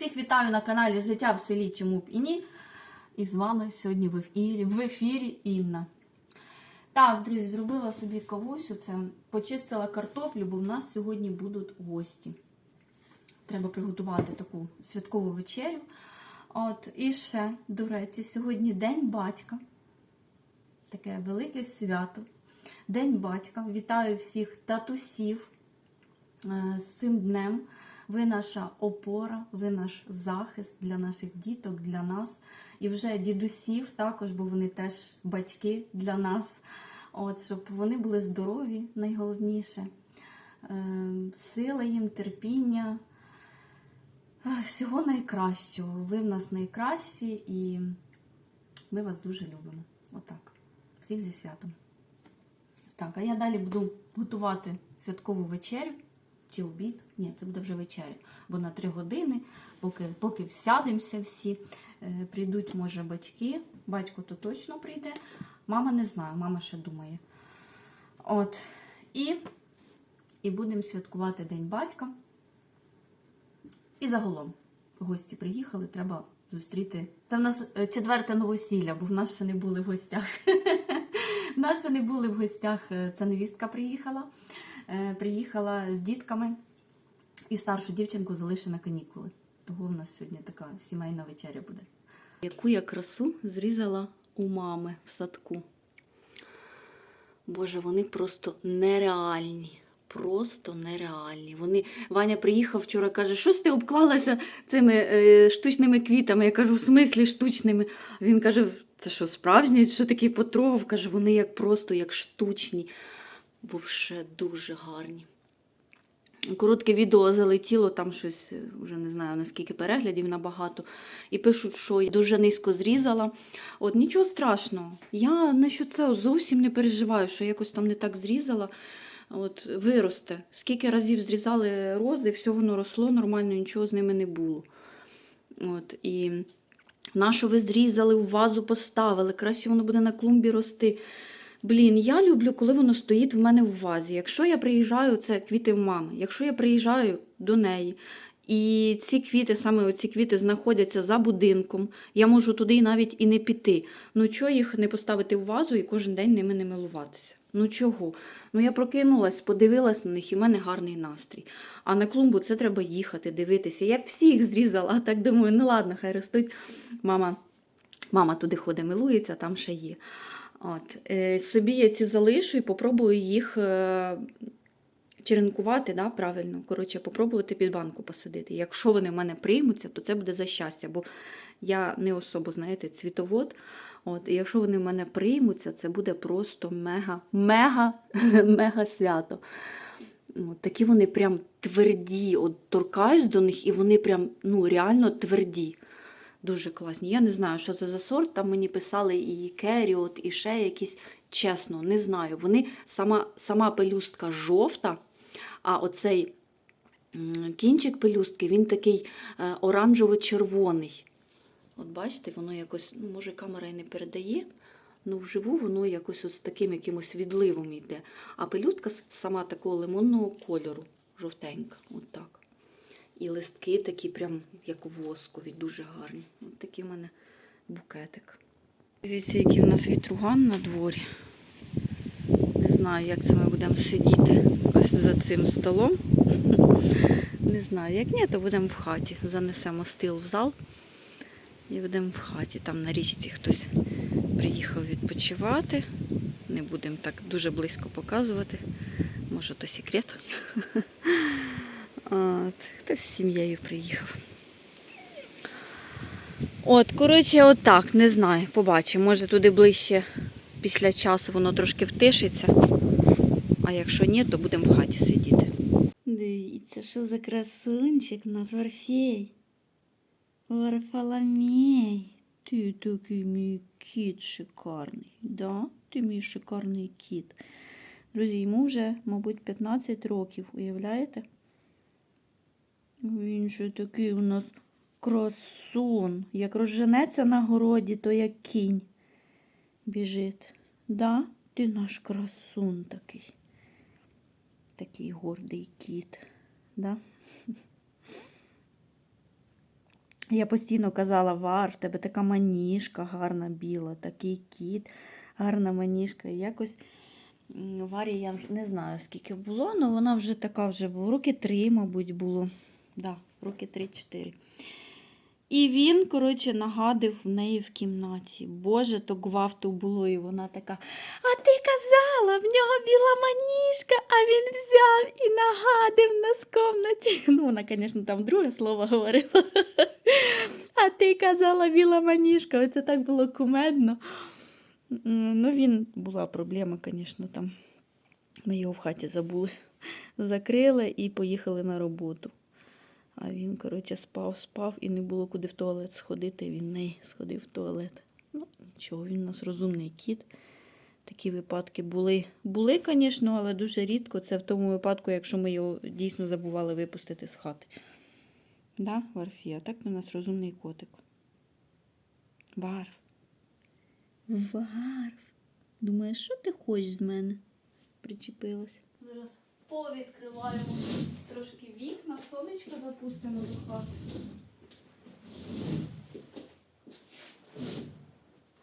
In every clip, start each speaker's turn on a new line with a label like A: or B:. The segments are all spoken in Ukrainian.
A: Всіх вітаю на каналі Життя в селі Чому б і ні. І з вами сьогодні в ефірі, в ефірі Інна. Так, друзі, зробила собі кавусю. Це почистила картоплю, бо в нас сьогодні будуть гості. Треба приготувати таку святкову вечерю. От, і ще, до речі, сьогодні День батька. Таке велике свято. День батька. Вітаю всіх татусів е, з цим днем. Ви наша опора, ви наш захист для наших діток, для нас. І вже дідусів також, бо вони теж батьки для нас. От, щоб вони були здорові, найголовніше. Е, Сили їм, терпіння. Е, Всього найкращого. Ви в нас найкращі і ми вас дуже любимо. Отак. Всіх зі святом. Так, а я далі буду готувати святкову вечерю чи обід. Ні, це буде вже вечеря. Бо на три години, поки, поки всядемося всі, е, прийдуть, може, батьки. Батько то точно прийде. Мама не знаю, мама ще думає. От. І, і будемо святкувати День батька. І загалом гості приїхали, треба зустріти. Це в нас е, четверте новосілля, бо в нас ще не були в гостях. В нас ще не були в гостях. е, Це невістка приїхала. Е, Приїхала з дітками і старшу дівчинку залишили на канікули. Того в нас сьогодні така сімейна вечеря буде. Яку я красу зрізала у мами в садку. Боже, вони просто нереальні. Просто нереальні. Вони Ваня приїхав вчора, каже, щось ти обклалася цими е, штучними квітами. Я кажу, в смислі штучними. Він каже, це що, справжні? Що такий потрогав? Каже, вони як просто як штучні. Вовше дуже гарні. Коротке відео залетіло, там щось, е, вже не знаю наскільки переглядів набагато. І пишуть, що я дуже низько зрізала. От нічого страшного. Я на що це зовсім не переживаю, що якось там не так зрізала. От виросте. Скільки разів зрізали рози, все воно росло нормально, нічого з ними не було. От, і нащо ви зрізали, у вазу поставили, краще воно буде на клумбі рости. Блін, я люблю, коли воно стоїть в мене в вазі. Якщо я приїжджаю, це квіти в мами. Якщо я приїжджаю до неї, і ці квіти, саме оці квіти, знаходяться за будинком, я можу туди навіть і не піти. Ну чого їх не поставити в вазу і кожен день ними не милуватися? Ну чого? Ну я прокинулась, подивилась на них, і в мене гарний настрій. А на клумбу це треба їхати, дивитися. Я всіх зрізала, а так думаю, ну ладно, хай ростуть. Мама, мама туди ходить, милується, там ще є. От, е, собі я ці залишу і попробую їх е, черенкувати, да, правильно. Коротше, попробувати під банку посадити. Якщо вони в мене приймуться, то це буде за щастя, бо я не особо, знаєте, цвітовод. От, і якщо вони в мене приймуться, це буде просто мега, мега, мега свято. От, такі вони прям тверді. От торкаюсь до них, і вони прям ну, реально тверді. Дуже класні. Я не знаю, що це за сорт. Там мені писали і керіот, і ще якісь. Чесно, не знаю. Вони сама, сама пелюстка жовта, а оцей кінчик пелюстки, він такий е, оранжево-червоний. От бачите, воно якось, ну, може, камера і не передає, але вживу воно якось ось з таким якимось відливом йде. А пелюстка сама такого лимонного кольору, жовтенька. От так. І листки такі, прям як воскові, дуже гарні. От такий в мене букетик. Дивіться, який у нас вітруган на дворі. Не знаю, як це ми будемо сидіти ось за цим столом. Не знаю, як ні, то будемо в хаті. Занесемо стіл в зал і будемо в хаті. Там на річці хтось приїхав відпочивати. Не будемо так дуже близько показувати. Може, то секрет. От, хтось з сім'єю приїхав. От, коротше, отак, не знаю, побачимо. Може туди ближче після часу воно трошки втишиться. А якщо ні, то будемо в хаті сидіти. Дивіться, що за красунчик у нас Варфей. Варфоломей. Ти такий мій кіт шикарний, да? Ти мій шикарний кіт. Друзі, йому вже, мабуть, 15 років, уявляєте? Він же такий у нас красун. Як розженеться на городі, то як кінь біжить. Да? Ти наш красун такий. Такий гордий кіт. Да? Я постійно казала, Вар, в тебе така маніжка гарна біла, такий кіт, гарна маніжка. І якось Варі я не знаю, скільки було, але вона вже така вже була. Роки три, мабуть, було. Да, роки три-чотири. І він, коротше, нагадив в неї в кімнаті. Боже, то гвалту було, і вона така. А ти казала, в нього біла маніжка, а він взяв і нагадив нас в комнаті. Ну, вона, звісно, там друге слово говорила. А ти казала біла маніжка. Оце так було кумедно. Ну, він була проблема, звісно, там. Ми його в хаті забули. Закрили і поїхали на роботу. А він, коротше, спав, спав і не було куди в туалет сходити. Він не сходив в туалет. Ну, нічого, він у нас розумний кіт. Такі випадки були. Були, звісно, але дуже рідко. Це в тому випадку, якщо ми його дійсно забували випустити з хати. Да, Варфія? Так у нас розумний котик. Варф. Варф. Думаєш, що ти хочеш з мене? Причепилась. Зараз повідкриваємо трошки вікна, сонечко запустимо до хати.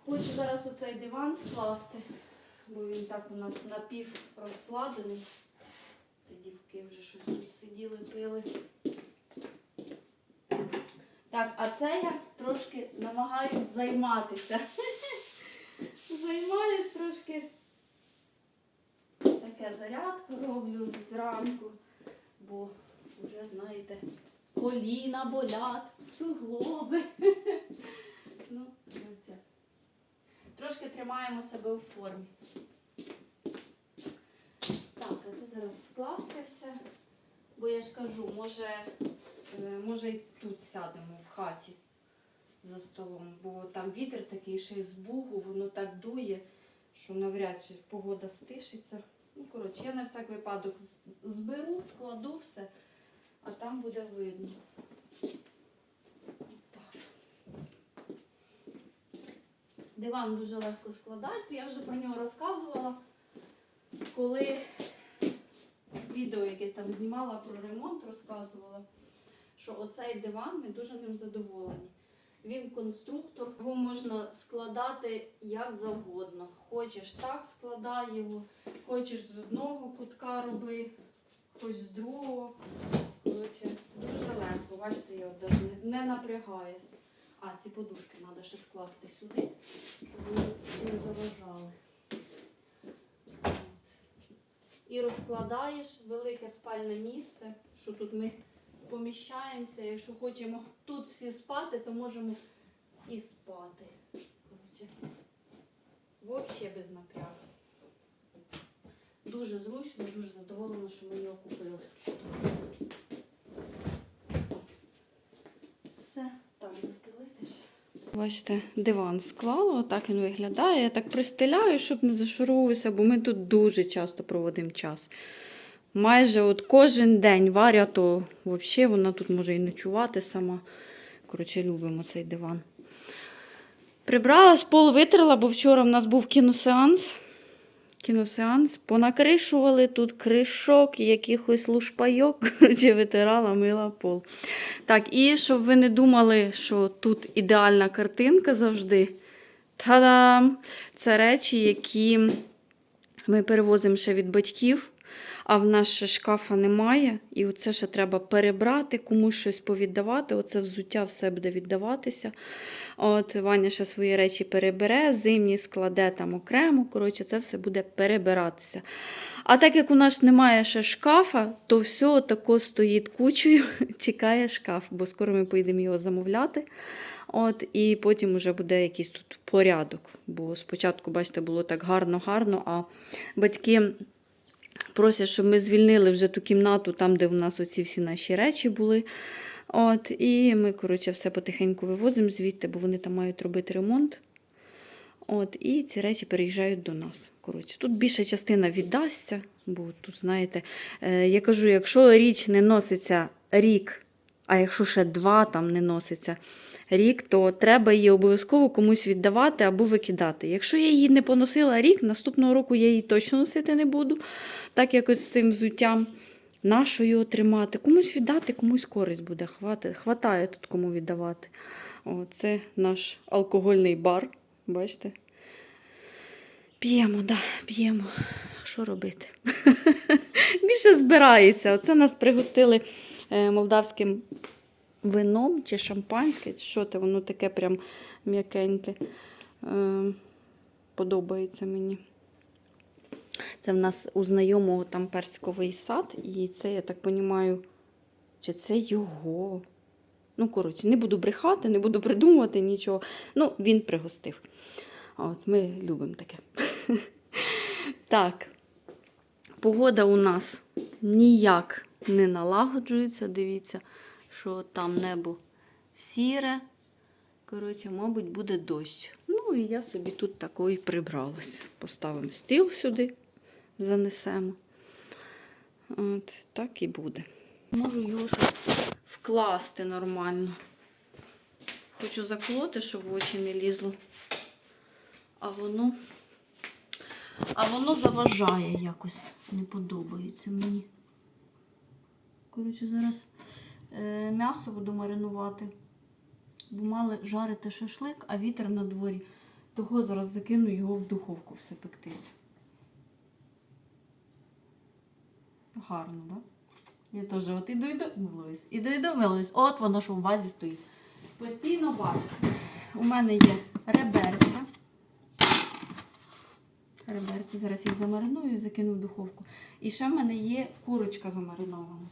A: Хочу зараз оцей диван скласти, бо він так у нас напів розкладений. Це дівки вже щось тут сиділи, пили. Так, а це я трошки намагаюсь займатися. Займаюсь трошки. Таке зарядку роблю зранку, бо вже, знаєте, коліна болять, суглоби. Ну, оце. Трошки тримаємо себе у формі. Так, а це зараз скласти все. Бо я ж кажу, може, е, може і тут сядемо в хаті за столом, бо там вітер такий ще й з бугу, воно так дує, що навряд чи погода стишиться. Ну, коротше, я на всяк випадок зберу, складу все, а там буде видно. Диван дуже легко складається, я вже про нього розказувала, коли відео якесь там знімала про ремонт, розказувала, що оцей диван ми дуже ним задоволені. Він конструктор, його можна складати як завгодно. Хочеш так складай його, хочеш з одного кутка роби, хоч з другого. Коротше, дуже легко. Бачите, я навіть не, напрягаюсь. А, ці подушки треба ще скласти сюди, щоб вони не заважали. І розкладаєш велике спальне місце, що тут ми поміщаємося. Якщо хочемо тут всі спати, то можемо і спати. Взагалі без напрягу. Дуже зручно, дуже задоволена, що ми його купили. Все, так, застелити ще. Бачите, диван склала, отак він виглядає. Я так пристеляю, щоб не зашуровувався, бо ми тут дуже часто проводимо час. Майже от кожен день Варя, то взагалі вона тут може і ночувати сама. Коротше, любимо цей диван. Прибрала, з пол витерла, бо вчора в нас був кіносеанс. Кіносеанс. Понакришували тут кришок, якихось лушпайок. Коротше, витирала, мила пол. Так, і щоб ви не думали, що тут ідеальна картинка завжди. Та-дам! Це речі, які ми перевозимо ще від батьків, а в нас ще шкафа немає. І оце ще треба перебрати, комусь щось повіддавати. Оце взуття все буде віддаватися. От Ваня ще свої речі перебере, зимні складе там окремо. Коротше, це все буде перебиратися. А так як у нас немає ще шкафа, то все тако стоїть кучею, чекає шкаф, бо скоро ми поїдемо його замовляти. От, і потім вже буде якийсь тут порядок. Бо спочатку, бачите, було так гарно-гарно, а батьки просять, щоб ми звільнили вже ту кімнату, там, де в нас оці всі наші речі були. От, і ми, коротше, все потихеньку вивозимо звідти, бо вони там мають робити ремонт. От, і ці речі переїжджають до нас. Коротше, тут більша частина віддасться, бо тут, знаєте, е, я кажу, якщо річ не носиться рік, а якщо ще два там не носиться рік, то треба її обов'язково комусь віддавати або викидати. Якщо я її не поносила рік, наступного року я її точно носити не буду. Так якось з цим взуттям нащо його тримати? Комусь віддати, комусь користь буде. Хвати, хватає тут кому віддавати. О, це наш алкогольний бар. Бачите? П'ємо, да, п'ємо. Що робити? Більше збирається. Оце нас пригостили е, молдавським вином чи шампанське. Що це? Воно таке прям м'якеньке. Е, подобається мені. Це в нас у знайомого там персиковий сад, і це, я так розумію, чи це його. Ну, коротше, не буду брехати, не буду придумувати нічого. Ну, він пригостив. От, ми любимо таке. Так, погода у нас ніяк не налагоджується. Дивіться, що там небо сіре. Коротше, мабуть, буде дощ. Ну, і я собі тут такої прибралась. Поставимо стіл сюди, занесемо. От, так і буде. Можу його вкласти нормально. Хочу заколоти, щоб в очі не лізло. А воно. А воно заважає якось. Не подобається мені. Коротше, зараз м'ясо буду маринувати. Бо мали жарити шашлик, а вітер на дворі. Того зараз закину його в духовку все пектись. Гарно, так? Да? Я теж от іду йду, милуюсь. Іду йду, милуюсь. От воно що в вазі стоїть. Постійно бачу. У мене є реберця. Реберці, зараз їх замариную і закину в духовку. І ще в мене є курочка замаринована.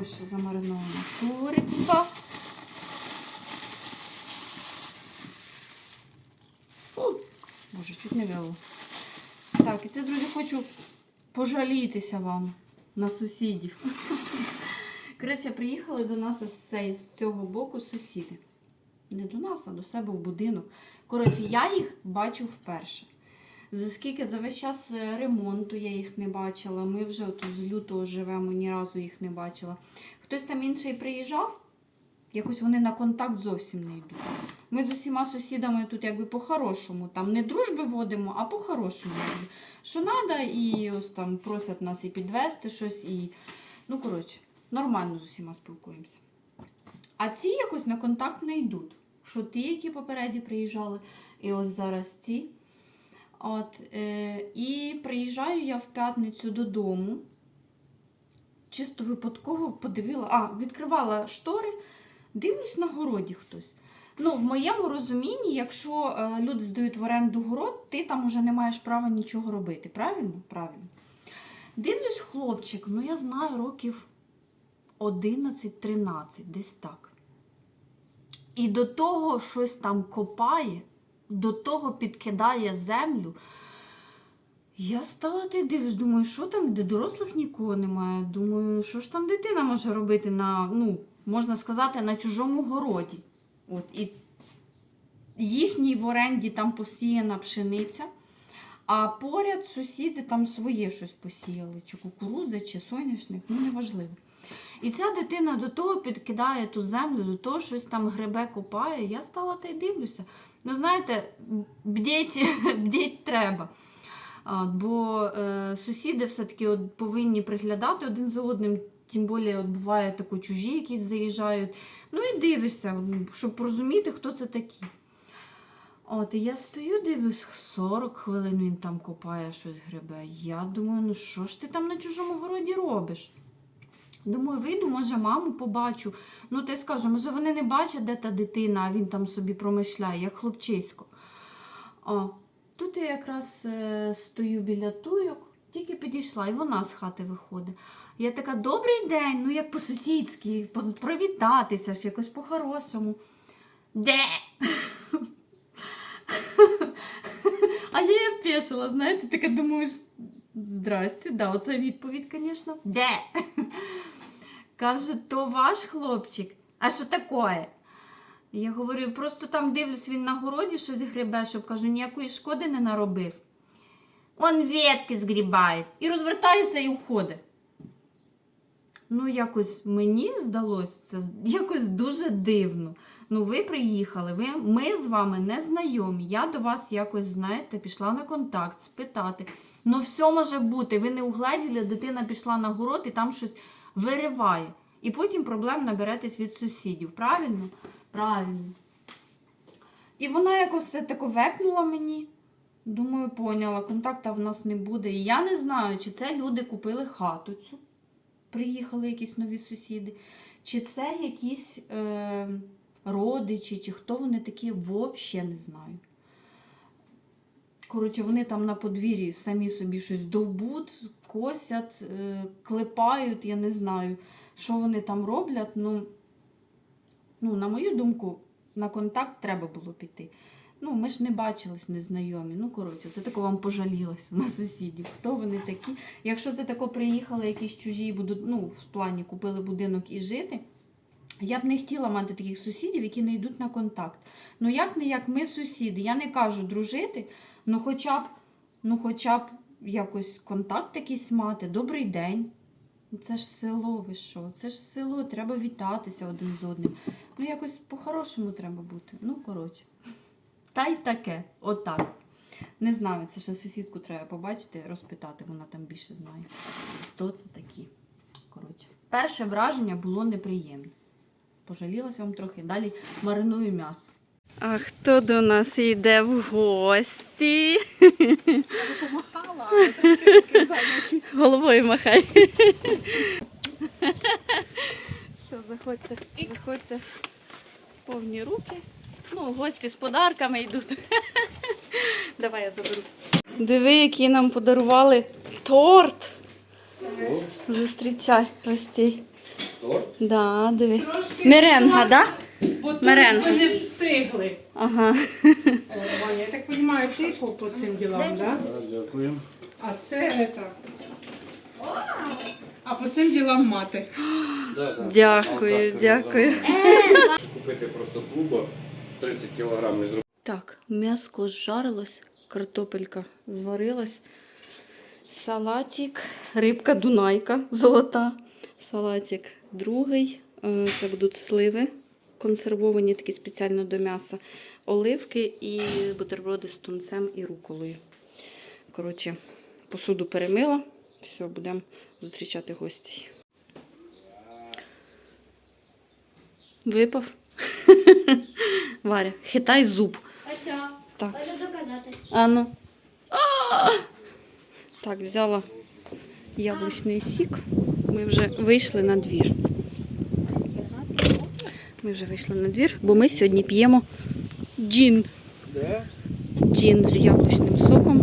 A: Ось ще замаринована куриця. Фу, Боже, чуть не вело. Так, і це, друзі, хочу пожалітися вам на сусідів. Коротше, приїхали до нас з цього боку сусіди. Не до нас, а до себе в будинок. Коротше, я їх бачу вперше. За скільки за весь час е, ремонту я їх не бачила. Ми вже от з лютого живемо, ні разу їх не бачила. Хтось там інший приїжджав, якось вони на контакт зовсім не йдуть. Ми з усіма сусідами тут якби по-хорошому, там не дружби водимо, а по-хорошому. Що треба, і ось там просять нас і підвести щось, і ну коротше, нормально з усіма спілкуємося. А ці якось на контакт не йдуть. Що ті, які попереді приїжджали, і ось зараз ці. От, е, і приїжджаю я в п'ятницю додому. Чисто випадково подивила, а, відкривала штори, дивлюсь на городі хтось. Ну, в моєму розумінні, якщо е, люди здають в оренду город, ти там уже не маєш права нічого робити. Правильно? Правильно. Дивлюсь, хлопчик, ну я знаю років 11-13, десь так. І до того щось там копає, до того підкидає землю. Я стала ти дивлюсь, думаю, що там, де дорослих нікого немає. Думаю, що ж там дитина може робити на, ну, можна сказати, на чужому городі. От, і їхній в оренді там посіяна пшениця, а поряд сусіди там своє щось посіяли, чи кукурудза, чи соняшник, ну неважливо. І ця дитина до того підкидає ту землю, до того щось там гребе копає. Я стала та й дивлюся. Ну, знаєте, бдіть, бдіть треба. А, бо е, сусіди все-таки от повинні приглядати один за одним, тим більше от буває тако чужі, якісь заїжджають. Ну і дивишся, щоб розуміти, хто це такі. От, і я стою, дивлюсь, 40 хвилин він там копає щось гребе. Я думаю, ну що ж ти там на чужому городі робиш? Думаю, вийду, може, маму побачу. Ну, ти скажу, може, вони не бачать, де та дитина, а він там собі промишляє, як хлопчисько. О, тут я якраз е, стою біля туйок, тільки підійшла, і вона з хати виходить. Я така, добрий день, ну як по-сусідськи, привітатися ж якось по-хорошому. Де? А я як пішила, знаєте, така думаю, здрасте, да, оце відповідь, звісно. Де? Каже, то ваш хлопчик. А що таке? Я говорю, просто там дивлюсь, він на городі щось грибе, щоб кажу, ніякої шкоди не наробив. Он ветки згрібає. І розвертається і уходить. Ну, якось мені здалося це якось дуже дивно. Ну, ви приїхали, ви, ми з вами не знайомі. Я до вас якось, знаєте, пішла на контакт, спитати. Ну, все може бути. Ви не угледіли, дитина пішла на город і там щось вириває. І потім проблем наберетесь від сусідів. Правильно? Правильно. І вона якось тако векнула мені. Думаю, поняла, контакта в нас не буде. І я не знаю, чи це люди купили хату цю. Приїхали якісь нові сусіди. Чи це якісь е, родичі, чи хто вони такі, взагалі не знаю. Коротше, вони там на подвір'ї самі собі щось довбуть, косять, е, клепають, я не знаю, що вони там роблять. Ну, ну, на мою думку, на контакт треба було піти. Ну, ми ж не бачились незнайомі. Ну, коротше, це тако вам пожалілося на сусідів. Хто вони такі? Якщо це тако приїхали якісь чужі будуть, ну, в плані купили будинок і жити. Я б не хотіла мати таких сусідів, які не йдуть на контакт. Ну, як не як ми сусіди. Я не кажу дружити, ну хоча б, ну хоча б якось контакт якийсь мати. Добрий день. Ну, Це ж село, ви що? Це ж село, треба вітатися один з одним. Ну, якось по-хорошому треба бути. Ну, коротше. Та й таке, отак. Не знаю, це ще сусідку треба побачити, розпитати, вона там більше знає. Хто це такі? Коротше. Перше враження було неприємне. Пожалілася вам трохи. Далі мариную м'ясо. А хто до нас йде в гості?
B: Помахала, трошки зайняті.
A: Головою махай. Все, заходьте, заходьте повні руки. Ну, гості з подарками йдуть. Давай я заберу. Диви, який нам подарували торт. Зустрічай гостей.
C: Торт?
A: Да, диви.
B: Трошки
A: Меренга, да?
B: Бо тут
A: Меренга.
B: ви не встигли.
A: Ага.
B: О, Ваня, я так розумію, ти по, по цим ділам, да?
C: Дякую.
B: А це это. А по цим ділам мати.
A: Дякую, дякую.
C: Купити просто клуба 30 кг і зробити.
A: Так, м'яско зжарилось, картопелька зварилась, салатик, рибка дунайка золота, салатик другий. Е, Це будуть сливи консервовані такі спеціально до м'яса, оливки і бутерброди з тунцем і руколою. Коротше, посуду перемила. Все, будемо зустрічати гостей. Випав. Варя, хитай зуб.
D: Ось,
A: Так.
D: можу доказати.
A: А ну. А! Так, взяла яблучний сік. Ми вже вийшли на двір. Ми вже вийшли на двір, бо ми сьогодні п'ємо джин. Джин з яблучним соком.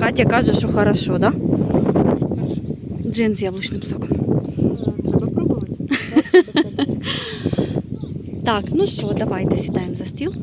A: Катя каже, що хорошо, так? Да? Джин з яблучним соком.
B: Треба пробувати.
A: Так, ну що, давайте сідаємо за стіл.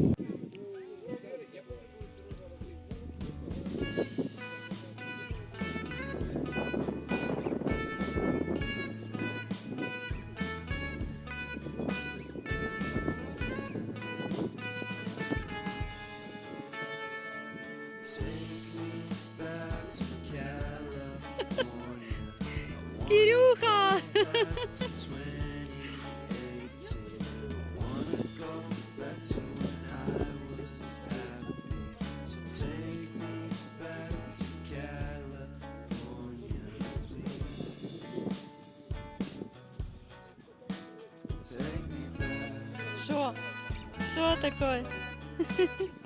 A: Що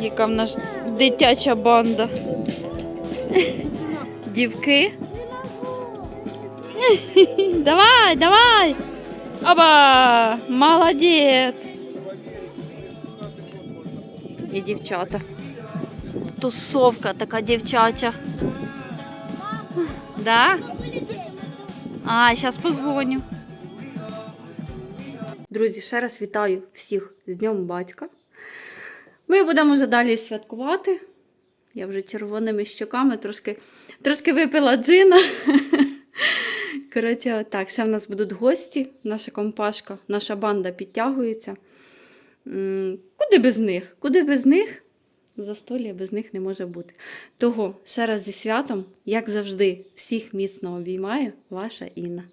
A: яка в нас дитяча банда. Дівки. Давай, давай. Оба! Молодець. І дівчата. Тусовка така дівчача. Да? А, зараз позвоню. Друзі, ще раз вітаю всіх з Днем батька. Ми будемо вже далі святкувати. Я вже червоними щоками трошки, трошки випила джина. Коротше, так, ще в нас будуть гості, наша компашка, наша банда підтягується. Куди без них? Куди без них? Застолля без них не може бути. Того ще раз зі святом, як завжди, всіх міцно обіймаю, ваша Інна.